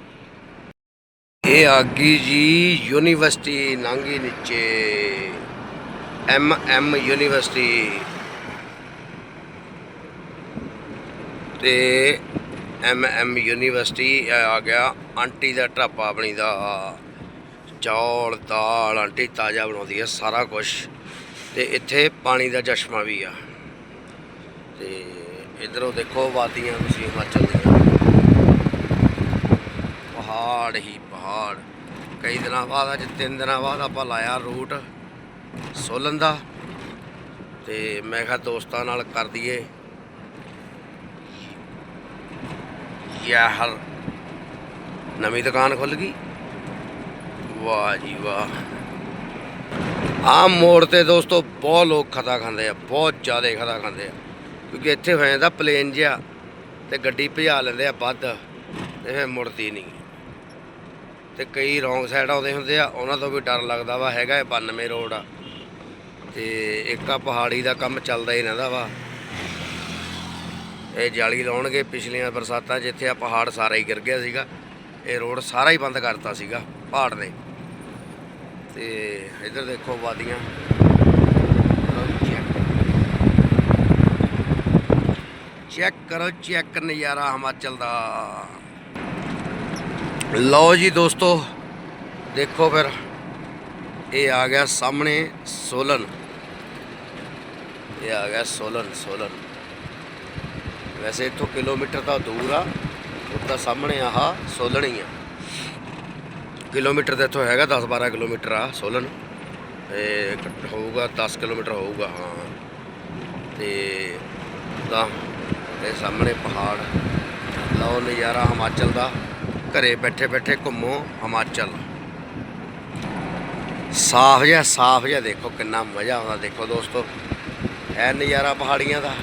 ये आगी जी यूनिवर्सिटी नांगी नीचे एम एम यूनिवर्सिटी ਤੇ ਐਮ ਐਮ ਯੂਨੀਵਰਸਿਟੀ ਇਹ ਆ ਗਿਆ ਆਂਟੀ ਦਾ ਢਾਬਾ ਆਪਣੀ ਦਾ ਚੌਲ ਦਾਲ ਆਂਟੀ ਤਾਜ਼ਾ ਬਣਾਉਂਦੀ ਹੈ ਸਾਰਾ ਕੁਝ ਤੇ ਇੱਥੇ ਪਾਣੀ ਦਾ ਚਸ਼ਮਾ ਵੀ ਆ ਤੇ ਇਧਰੋਂ ਦੇਖੋ ਵਾਦੀਆਂ ਤੁਸੀਂ ਹਿਮਾਚਲ ਦੀਆਂ ਪਹਾੜ ਹੀ ਪਹਾੜ। ਕਈ ਦਿਨਾਂ ਬਾਅਦ, ਅੱਜ ਤਿੰਨ ਦਿਨਾਂ ਬਾਅਦ ਆਪਾਂ ਲਾਇਆ ਰੂਟ ਸੋਲਨ ਦਾ। ਤੇ ਮੈਂ ਕਿਹਾ ਦੋਸਤਾਂ ਨਾਲ ਕਰ ਦਈਏ। ਯਾਰ ਨਵੀਂ ਦੁਕਾਨ ਖੁੱਲ ਗਈ? ਵਾਹ ਜੀ ਵਾਹ। ਆਮ ਮੋੜ ਤੇ ਦੋਸਤੋ, ਬਹੁਤ ਲੋਕ ਖਤਾ ਖਾਂਦੇ ਆ, ਬਹੁਤ ਜ਼ਿਆਦਾ ਖਤਾ ਖਾਂਦੇ ਆ। ਕਿਉਂਕਿ ਇੱਥੇ ਹੋ ਜਾਂਦਾ ਪਲੇਨ ਜਿਹਾ ਤੇ ਗੱਡੀ ਭਜਾ ਲੈਂਦੇ ਆ ਵੱਧ ਤੇ ਫਿਰ ਮੁੜਦੀ ਨਹੀਂ। ਤੇ ਕਈ ਰੋਂਗ ਸਾਈਡ ਆਉਂਦੇ ਹੁੰਦੇ ਆ, ਉਹਨਾਂ ਤੋਂ ਵੀ ਡਰ ਲੱਗਦਾ ਵਾ, ਹੈਗਾ ਇਹ 92 ਰੋਡ ਆ। ਤੇ ਇੱਕ ਆ ਪਹਾੜੀ ਦਾ ਕੰਮ ਚੱਲਦਾ ਹੀ ਰਹਿੰਦਾ ਵਾ। ਇਹ ਜਾਲੀ ਲਾਉਣਗੇ ਪਿਛਲੀਆਂ ਬਰਸਾਤਾਂ ਜਿੱਥੇ ਆ ਪਹਾੜ ਸਾਰਾ ਹੀ ਗਿਰ ਗਿਆ ਸੀਗਾ, ਇਹ ਰੋਡ ਸਾਰਾ ਹੀ ਬੰਦ ਕਰਤਾ ਸੀਗਾ ਪਹਾੜ ਨੇ। ਤੇ ਇੱਧਰ ਦੇਖੋ ਵਾਦੀਆਂ। ਚੈੱਕ ਕਰੋ, ਚੈੱਕ ਨਜ਼ਾਰਾ ਹਿਮਾਚਲ ਦਾ। ਲਓ ਜੀ ਦੋਸਤੋ, ਦੇਖੋ ਫਿਰ, ਇਹ ਆ ਗਿਆ ਸਾਹਮਣੇ ਸੋਲਨ। ਇਹ ਆ ਗਿਆ ਸੋਲਨ ਸੋਲਨ। ਵੈਸੇ ਇੱਥੋਂ ਕਿਲੋਮੀਟਰ ਤਾਂ ਦੂਰ ਆ ਉੱਤਾ ਸਾਹਮਣੇ ਆਹ ਸੋਲਨ ਹੀ ਆ। ਕਿਲੋਮੀਟਰ ਤੇ ਇੱਥੋਂ ਹੈਗਾ 10 12 ਕਿਲੋਮੀਟਰ ਆ ਸੋਲਨ। ਇਹ ਹੋਊਗਾ 10 ਕਿਲੋਮੀਟਰ ਹੋਊਗਾ, ਹਾਂ। ਤੇ ਤਾਂ ਇਹ ਸਾਹਮਣੇ ਪਹਾੜ। ਲਓ ਨਜ਼ਾਰਾ ਹਿਮਾਚਲ ਦਾ। ਘਰੇ ਬੈਠੇ ਬੈਠੇ ਘੁੰਮੋ ਹਿਮਾਚਲ। ਸਾਫ਼ ਜਿਹਾ ਸਾਫ਼ ਜਿਹਾ ਦੇਖੋ ਕਿੰਨਾ ਮਜ਼ਾ ਆਉਂਦਾ। ਦੇਖੋ ਦੋਸਤੋ, ਹੈ ਨਜ਼ਾਰਾ ਪਹਾੜੀਆਂ ਦਾ।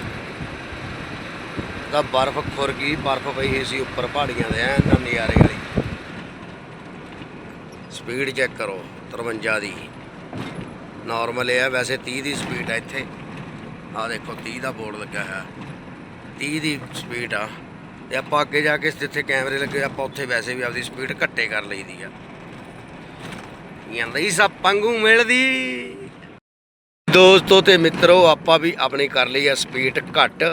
ਤਾਂ ਬਰਫ਼ ਖੁਰ ਗਈ ਬਰਫ਼ ਪਈ ਹੋਈ ਸੀ ਉੱਪਰ ਪਹਾੜੀਆਂ ਦੇ, ਐਨ ਨਜ਼ਾਰੇ ਵਾਲੀ। ਸਪੀਡ ਚੈੱਕ ਕਰੋ 53 ਦੀ। ਨਾਰਮਲ ਇਹ ਆ, ਵੈਸੇ 30 ਦੀ ਸਪੀਡ ਹੈ ਇੱਥੇ। ਆਹ ਦੇਖੋ 30 ਦਾ ਬੋਰਡ ਲੱਗਾ ਹੈ 30 ਦੀ ਸਪੀਡ ਆ। ਤੇ ਆਪਾਂ ਅੱਗੇ ਜਾ ਕੇ ਜਿੱਥੇ ਕੈਮਰੇ ਲੱਗੇ ਆਪਾਂ ਉੱਥੇ ਵੈਸੇ ਵੀ ਆਪਦੀ ਸਪੀਡ ਘੱਟੇ ਕਰ ਲਈਦੀ ਆ। ਜਾਂਦੀ ਸਭ ਪੰਗੂ ਮਿਲਦੀ। ਦੋਸਤੋ ਤੇ ਮਿੱਤਰੋ, ਆਪਾਂ ਵੀ ਆਪਣੀ ਕਰ ਲਈ ਆ ਸਪੀਡ ਘੱਟ,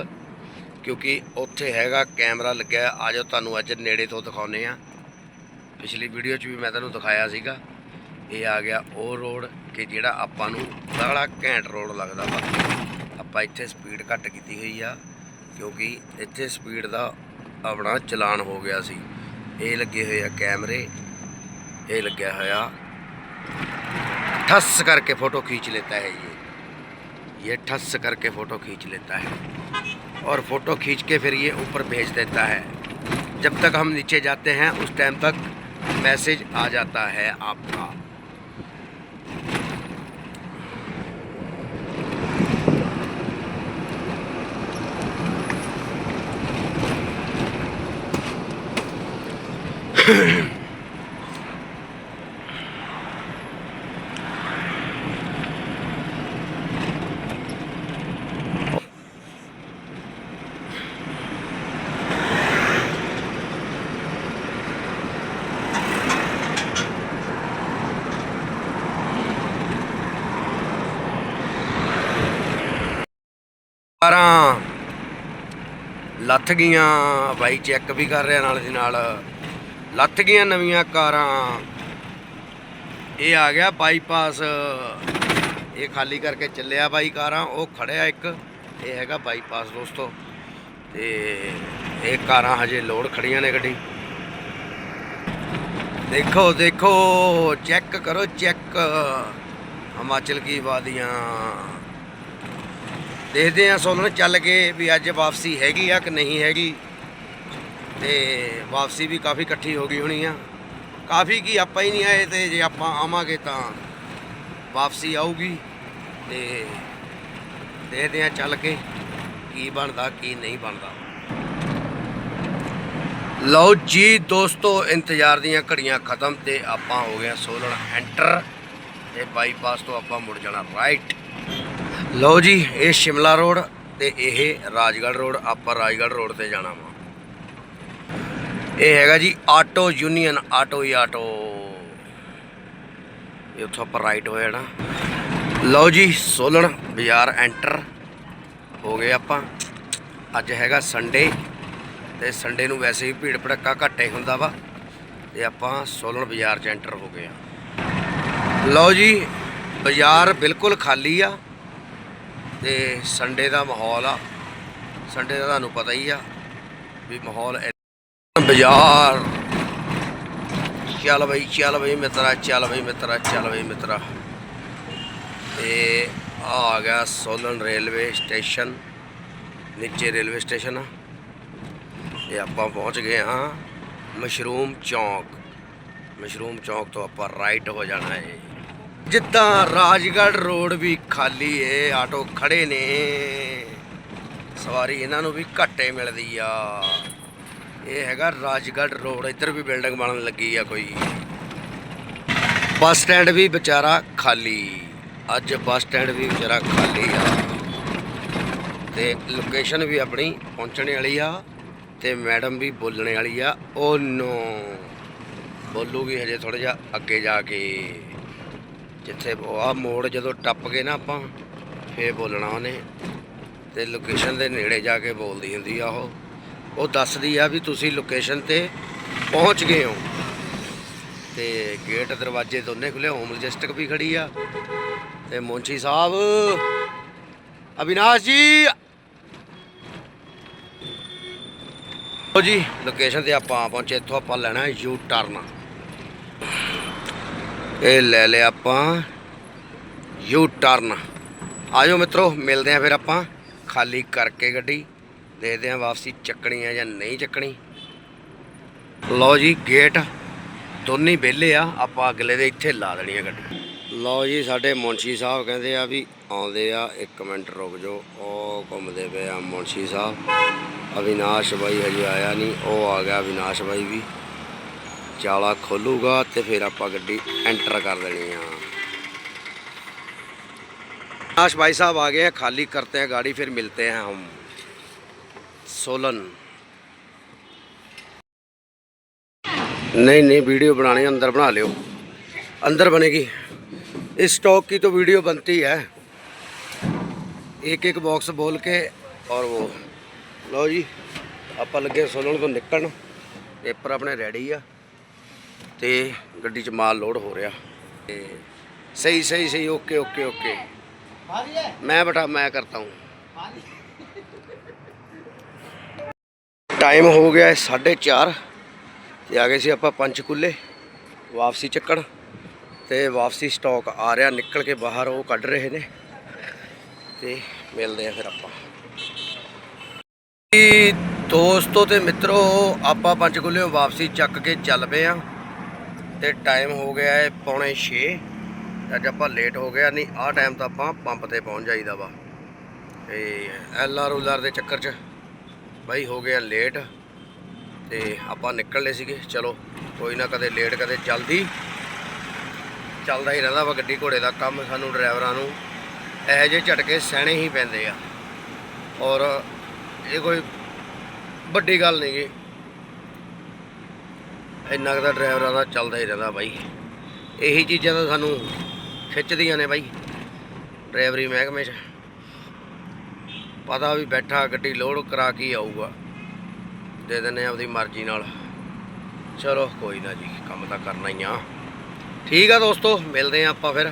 ਕਿਉਂਕਿ ਉੱਥੇ ਹੈਗਾ ਕੈਮਰਾ ਲੱਗਿਆ ਆ ਜਾਓ ਤੁਹਾਨੂੰ ਅੱਜ ਨੇੜੇ ਤੋਂ ਦਿਖਾਉਨੇ ਆ। ਪਿਛਲੀ ਵੀਡੀਓ 'ਚ ਵੀ ਮੈਂ ਤੁਹਾਨੂੰ ਦਿਖਾਇਆ ਸੀਗਾ। ਇਹ ਆ ਗਿਆ ਉਹ ਰੋਡ ਕਿ ਜਿਹੜਾ ਆਪਾਂ ਨੂੰ ਬੜਾ ਘੈਂਟ ਰੋਡ ਲੱਗਦਾ ਵਾ ਆਪਾਂ ਇੱਥੇ ਸਪੀਡ ਘੱਟ ਕੀਤੀ ਹੋਈ ਆ। ਕਿਉਂਕਿ ਇੱਥੇ ਸਪੀਡ ਦਾ ਆਪਣਾ ਚਲਾਨ ਹੋ ਗਿਆ ਸੀ ਇਹ ਲੱਗੇ ਹੋਏ ਆ ਕੈਮਰੇ ਇਹ ਲੱਗਿਆ ਹੋਇਆ ठस करके फ़ोटो खींच लेता है ये ये ठस करके फ़ोटो खींच लेता है और फ़ोटो खींच के फिर ये ऊपर भेज देता है जब तक हम नीचे जाते हैं उस टाइम तक मैसेज आ जाता है आपका ਲੱਥ ਗਈਆਂ ਬਾਈ ਚੈੱਕ ਵੀ ਕਰ ਰਿਹਾ ਨਾਲ ਦੀ ਨਾਲ ਲੱਥ ਗਈਆਂ ਨਵੀਆਂ ਕਾਰਾਂ। ਇਹ ਆ ਗਿਆ ਬਾਈਪਾਸ ਇਹ ਖਾਲੀ ਕਰਕੇ ਚੱਲਿਆ ਬਾਈ ਕਾਰਾਂ, ਉਹ ਖੜਿਆ ਇੱਕ। ਇਹ ਹੈਗਾ ਬਾਈਪਾਸ ਦੋਸਤੋ। ਤੇ ਇਹ ਕਾਰਾਂ ਹਜੇ ਲੋਡ ਖੜੀਆਂ ਨੇ ਗੱਡੀ। ਦੇਖੋ ਦੇਖੋ, ਚੈੱਕ ਕਰੋ, ਚੈੱਕ। ਹਿਮਾਚਲ ਕੀ ਵਾਦੀਆਂ। ਦੇਖਦੇ ਆ ਸੋਲਨ ਚੱਲ ਕੇ ਵੀ ਅੱਜ ਵਾਪਸੀ ਹੈਗੀ ਆ ਕਿ ਨਹੀਂ ਹੈਗੀ। ਤੇ ਵਾਪਸੀ ਵੀ ਕਾਫੀ ਇਕੱਠੀ ਹੋ ਗਈ ਹੋਣੀ ਆ। ਕਾਫੀ ਕੀ ਆਪਾਂ ਹੀ ਨਹੀਂ ਆਏ ਤੇ ਜੇ ਆਪਾਂ ਆਵਾਂਗੇ ਤਾਂ ਵਾਪਸੀ ਆਊਗੀ ਤੇ ਦੇਖਦੇ ਆ ਚੱਲ ਕੇ ਕੀ ਬਣਦਾ, ਕੀ ਨਹੀਂ ਬਣਦਾ। ਲਓ ਜੀ ਦੋਸਤੋ, ਇੰਤਜ਼ਾਰ ਦੀਆਂ ਘੜੀਆਂ ਖਤਮ ਤੇ ਆਪਾਂ ਹੋ ਗਏ ਹਾਂ ਐਂਟਰ ਤੇ ਬਾਈਪਾਸ ਤੋਂ ਆਪਾਂ ਮੁੜ ਜਾਣਾ ਰਾਈਟ। ਲਓ ਜੀ, ਇਹ ਸ਼ਿਮਲਾ ਰੋਡ ਤੇ ਇਹ ਰਾਜਗੜ੍ਹ ਰੋਡ, ਆਪਾਂ ਰਾਜਗੜ੍ਹ ਰੋਡ ਤੇ ਜਾਣਾ ਵਾ। ਇਹ ਹੈਗਾ ਜੀ ਆਟੋ ਯੂਨੀਅਨ, ਆਟੋ ਹੀ ਆਟੋ। ਇਹ ਉੱਥੋਂ ਆਪਾਂ ਰਾਈਟ ਹੋ ਜਾਣਾ। ਲਓ ਜੀ ਸੋਲਨ ਬਾਜ਼ਾਰ ਐਂਟਰ ਹੋ ਗਏ ਆਪਾਂ। ਅੱਜ ਹੈਗਾ ਸੰਡੇ ਤੇ ਸੰਡੇ ਨੂੰ ਵੈਸੇ ਹੀ ਭੀੜ ਭੜੱਕਾ ਘੱਟੇ ਹੁੰਦਾ ਵਾ ਤੇ ਆਪਾਂ ਸੋਲਣ ਬਾਜ਼ਾਰ 'ਚ ਐਂਟਰ ਹੋ ਗਏ ਆ। ਲਓ ਜੀ, ਬਾਜ਼ਾਰ ਬਿਲਕੁਲ ਖਾਲੀ ਆ ਤੇ ਸੰਡੇ ਦਾ ਮਾਹੌਲ ਆ। ਸੰਡੇ ਦਾ ਤੁਹਾਨੂੰ ਪਤਾ ਹੀ ਆ ਵੀ ਮਾਹੌਲ ਬਾਜ਼ਾਰ। ਚੱਲ ਬਈ ਚੱਲ ਬਈ ਮਿੱਤਰਾ, ਚੱਲ ਬਈ ਮਿੱਤਰਾ, ਚੱਲ ਬਈ ਮਿੱਤਰਾ। ਤੇ ਆ ਗਿਆ ਸੋਲਨ ਰੇਲਵੇ ਸਟੇਸ਼ਨ। ਨੀਚੇ ਰੇਲਵੇ ਸਟੇਸ਼ਨ ਆ। ਇਹ ਆਪਾਂ ਪਹੁੰਚ ਗਏ ਹਾਂ ਮਸ਼ਰੂਮ ਚੌਂਕ। ਮਸ਼ਰੂਮ ਚੌਂਕ ਤੋਂ ਆਪਾਂ ਰਾਈਟ ਹੋ ਜਾਣਾ ਹੈ ਜਿੱਦਾਂ ਰਾਜਗੜ੍ਹ ਰੋਡ ਵੀ ਖਾਲੀ ਏ, ਆਟੋ ਖੜੇ ਨੇ। ਸਵਾਰੀ ਇਹਨਾਂ ਨੂੰ ਵੀ ਘੱਟੇ ਮਿਲਦੀ ਆ। ਇਹ ਹੈਗਾ ਰਾਜਗੜ੍ਹ ਰੋਡ, ਇੱਧਰ ਵੀ ਬਿਲਡਿੰਗ ਬਣਨ ਲੱਗੀ ਆ ਕੋਈ। ਬੱਸ ਸਟੈਂਡ ਵੀ ਵਿਚਾਰਾ ਖਾਲੀ। ਅੱਜ ਬੱਸ ਸਟੈਂਡ ਵੀ ਵਿਚਾਰਾ ਖਾਲੀ ਆ। ਤੇ ਲੋਕੇਸ਼ਨ ਵੀ ਆਪਣੀ ਪਹੁੰਚਣੇ ਵਾਲੀ ਆ ਤੇ ਮੈਡਮ ਵੀ ਬੋਲਣੇ ਵਾਲੀ ਆ। ਓ ਨੋ। ਬੋਲੂਗੀ ਹਜੇ ਥੋੜਾ ਜਿਹਾ ਅੱਗੇ ਜਾ ਕੇ। ਜਿੱਥੇ ਆ ਮੋੜ ਜਦੋਂ ਟੱਪ ਗਏ ਨਾ ਆਪਾਂ, ਫੇਰ ਬੋਲਣਾ ਉਹਨੇ। ਤੇ ਲੋਕੇਸ਼ਨ ਦੇ ਨੇੜੇ ਜਾ ਕੇ ਬੋਲਦੀ ਹੁੰਦੀ ਆ ਉਹ। ਉਹ ਦੱਸਦੀ ਆ ਵੀ ਤੁਸੀਂ ਲੋਕੇਸ਼ਨ ਤੇ ਪਹੁੰਚ ਗਏ ਹੋ। ਤੇ ਗੇਟ ਦਰਵਾਜ਼ੇ ਦੋਨੇ ਖੁੱਲੇ ਹੋਮ ਲਜਿਸਟਿਕ ਵੀ ਖੜੀ ਆ। ਤੇ ਮੁੰਸ਼ੀ ਸਾਹਿਬ ਅਵਿਨਾਸ਼ ਜੀ! ਲੋ ਜੀ ਲੋਕੇਸ਼ਨ ਤੇ ਆਪਾਂ ਪਹੁੰਚੇ, ਇੱਥੋਂ ਆਪਾਂ ਲੈਣਾ ਯੂ ਟਰਨ ਇਹ ਲੈ ਲਿਆ ਆਪਾਂ ਯੂ ਟਰਨ ਆਜੋ ਮਿੱਤਰੋ, ਮਿਲਦੇ ਆ ਫਿਰ ਆਪਾਂ। ਖਾਲੀ ਕਰਕੇ ਗੱਡੀ। ਦੇਖਦੇ ਆ ਵਾਪਸੀ ਚੱਕਣੀ ਆ ਜਾਂ ਨਹੀਂ ਚੱਕਣੀ ਲਓ ਜੀ ਗੇਟ ਦੋਨੇ ਵਿਹਲੇ ਆ ਆਪਾਂ ਅਗਲੇ ਦੇ ਇੱਥੇ ਲਾ ਦੇਣੀ ਆ ਗੱਡੀ ਲਓ ਜੀ ਸਾਡੇ ਮੁੰਸ਼ੀ ਸਾਹਿਬ ਕਹਿੰਦੇ ਆ ਵੀ ਆਉਂਦੇ ਆ 1 ਮਿੰਟ ਰੁਕ ਜਾਓ ਉਹ ਘੁੰਮਦੇ ਪਏ ਆ ਮੁੰਸ਼ੀ ਸਾਹਿਬ ਅਵਿਨਾਸ਼ ਬਾਈ ਹਜੇ ਆਇਆ ਨਹੀਂ ਉਹ ਆ ਗਿਆ ਅਵਿਨਾਸ਼ ਬਾਈ ਵੀ ਚਾਲਾ ਖੋਲੂਗਾ ਤੇ ਫਿਰ ਆਪਾਂ ਗੱਡੀ ਐਂਟਰ ਕਰ ਦੇਣੀ ਆ अविनाश भाई साहब आ गए हैं खाली करते हैं गाड़ी फिर मिलते हैं हम सोलन नहीं नहीं वीडियो बनाने अंदर बना लियो अंदर बनेगी इस स्टॉक की तो वीडियो बनती है एक एक बॉक्स बोल के और वो ਲਓ ਜੀ ਆਪਾਂ ਲੱਗੇ ਸੋਲਣ ਤੋਂ ਨਿਕਲਣ ਪੇਪਰ ਆਪਣੇ ਰੈਡੀ ਆ ਤੇ ਗੱਡੀ 'ਚ ਮਾਲ ਲੋਡ ਹੋ ਰਿਹਾ ਤੇ ਸਹੀ ਸਹੀ ਸਹੀ ਓਕੇ ਓਕੇ ਓਕੇ मैं बेटा मैं करता हूँ ਟਾਈਮ ਹੋ ਗਿਆ ਹੈ 4:30 ਤੇ ਆ ਗਏ ਸੀ ਆਪਾਂ ਪੰਚਕੂਲੇ ਵਾਪਸੀ ਚੱਕਣ ਤੇ ਵਾਪਸੀ ਸਟਾਕ ਆ ਰਿਹਾ, ਨਿਕਲ ਕੇ ਬਾਹਰ, ਉਹ ਕੱਢ ਰਹੇ ਨੇ ਤੇ ਮਿਲਦੇ ਆ ਫਿਰ ਆਪਾਂ। ਜੀ ਦੋਸਤੋ ਤੇ ਮਿੱਤਰੋ, ਆਪਾਂ ਪੰਚਕੂਲੇ ਵਾਪਸੀ ਚੱਕ ਕੇ ਚੱਲ ਪਏ ਆ ਤੇ ਟਾਈਮ ਹੋ ਗਿਆ ਹੈ ਪੌਣੇ 6 ਅੱਜ ਆਪਾਂ ਲੇਟ ਹੋ ਗਿਆ ਨਹੀਂ ਆਹ ਟਾਈਮ ਤਾਂ ਆਪਾਂ ਪੰਪ ਤੇ ਪਹੁੰਚ ਜਾਈਦਾ ਵਾ। ਤੇ ਐਲ ਆਰ ਉਲਰ ਦੇ ਚੱਕਰ 'ਚ ਬਾਈ, ਹੋ ਗਿਆ ਲੇਟ ਤੇ ਆਪਾਂ ਨਿਕਲਨੇ ਸੀਗੇ। ਚਲੋ, ਕੋਈ ਨਾ ਕਦੇ ਲੇਟ ਕਦੇ ਜਲਦੀ। ਚੱਲਦਾ ਹੀ ਰਹਿੰਦਾ ਵਾ ਗੱਡੀ ਘੋੜੇ ਦਾ ਕੰਮ, ਸਾਨੂੰ ਡਰਾਈਵਰਾਂ ਨੂੰ। ਇਹੋ ਜਿਹੇ ਝਟਕੇ ਸਹਿਣੇ ਹੀ ਪੈਂਦੇ ਆ। ਔਰ ਇਹ ਕੋਈ ਵੱਡੀ ਗੱਲ ਨਹੀਂ ਗੀ। ਇੰਨਾ ਕੁ ਤਾਂ ਡਰਾਈਵਰਾਂ ਦਾ ਚੱਲਦਾ ਹੀ ਰਹਿੰਦਾ ਬਾਈ। ਇਹੀ ਚੀਜ਼ਾਂ ਤਾਂ ਸਾਨੂੰ ਖਿੱਚਦੀਆਂ ਨੇ ਬਾਈ, ਡਰਾਈਵਰੀ ਮਹਿਕਮੇ 'ਚ। ਪਤਾ ਵੀ ਬੈਠਾ, ਗੱਡੀ ਲੋਡ ਕਰਾ ਕੇ ਆਊਗਾ। ਦੇ ਦਿੰਨੇ ਆ ਆਪਦੀ ਮਰਜ਼ੀ ਨਾਲ। ਚਲੋ ਕੋਈ ਨਾ ਜੀ, ਕੰਮ ਤਾਂ ਕਰਨਾ ਹੀ ਆ। ਠੀਕ ਆ ਦੋਸਤੋ, ਮਿਲਦੇ ਆ ਆਪਾਂ ਫਿਰ।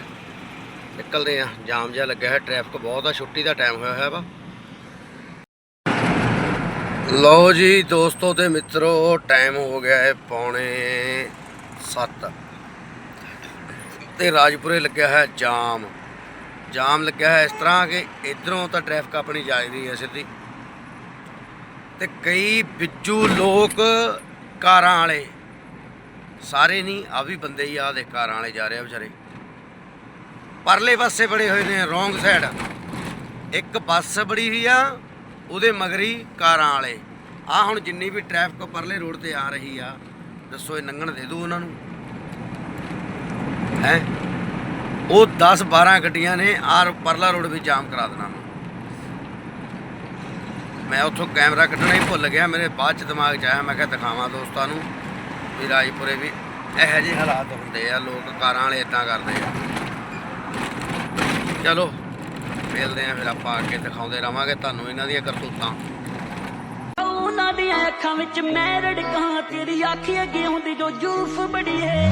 ਨਿਕਲਦੇ ਆ ਜਾਮ ਜਿਹਾ ਲੱਗਿਆ ਹੈ ਟ੍ਰੈਫਿਕ ਬਹੁਤ ਆ, ਛੁੱਟੀ ਦਾ ਟਾਈਮ ਹੋਇਆ ਹੋਇਆ ਵਾ। ਲਓ ਜੀ ਦੋਸਤੋ ਤੇ ਮਿੱਤਰੋ ਟਾਈਮ ਹੋ ਗਿਆ ਹੈ ਪੌਣੇ 7 ਤੇ ਰਾਜਪੁਰੇ ਲੱਗਿਆ ਹੈ ਜਾਮ। ਜਾਮ ਲੱਗਿਆ ਹੈ ਇਸ ਤਰ੍ਹਾਂ ਕਿ ਇਧਰੋਂ ਤਾਂ ਟ੍ਰੈਫਿਕ ਆਪਣੀ ਜਾ ਰਹੀ ਹੈ ਸਿੱਧੀ। ਤੇ ਕਈ ਬਿੱਜੂ ਲੋਕ ਕਾਰਾਂ ਵਾਲੇ, ਸਾਰੇ ਨਹੀਂ ਆ ਵੀ ਬੰਦੇ ਹੀ ਆ ਦੇ ਕਾਰਾਂ ਵਾਲੇ ਜਾ ਰਹੇ ਆ ਵਿਚਾਰੇ। ਪਰਲੇ ਪਾਸੇ ਬੜੇ ਹੋਏ ਨੇ ਰੋਂਗ ਸਾਈਡ ਇੱਕ ਬੱਸ ਬੜੀ ਹੋਈ ਆ, ਉਹਦੇ ਮਗਰੀ ਕਾਰਾਂ ਵਾਲੇ। ਆ ਹੁਣ ਜਿੰਨੀ ਵੀ ਟ੍ਰੈਫਿਕ ਪਰਲੇ ਰੋਡ ਤੇ ਆ ਰਹੀ ਆ, ਦੱਸੋ ਇਹ ਲੰਘਣ ਦੇ ਦਿਓ ਉਹਨਾਂ ਨੂੰ? ਹੈ? ਉਹ 10 12 ਗੱਡੀਆਂ ਨੇ ਆਰ ਪਰਲਾ ਰੋਡ ਵੀ ਜਾਮ ਕਰਾ ਦੇਣਾ। ਮੈਂ ਉੱਥੋਂ ਕੈਮਰਾ ਕੱਢਣਾ ਹੀ ਭੁੱਲ ਗਿਆ, ਮੇਰੇ ਬਾਅਦ ਚ ਦਿਮਾਗ 'ਚ ਆਇਆ, ਮੈਂ ਕਿਹਾ ਦਿਖਾਵਾਂ ਦੋਸਤਾਂ ਨੂੰ ਵੀ ਰਾਜਪੁਰੇ ਵੀ ਇਹੋ ਜਿਹੇ ਹਾਲਾਤ ਹੁੰਦੇ ਆ, ਲੋਕ ਕਾਰਾਂ ਵਾਲੇ ਇਦਾਂ ਕਰਦੇ ਆ। ਚਲੋ, ਮਿਲਦੇ ਆ ਫਿਰ ਆਪਾਂ ਅੱਗੇ ਦਿਖਾਉਂਦੇ ਰਵਾਂਗੇ ਤੁਹਾਨੂੰ ਇਹਨਾਂ ਦੀਆਂ ਕਰਤੂਤਾਂ। ਉਹਨਾਂ ਦੀਆਂ ਅੱਖਾਂ ਵਿੱਚ ਮੈਂ ਰੜਕਾਂ, ਤੇਰੀ ਅੱਖ ਅੱਗੇ ਹੁੰਦੀ ਜੋ ਜੂਫ ਬੜੀ ਹੈ।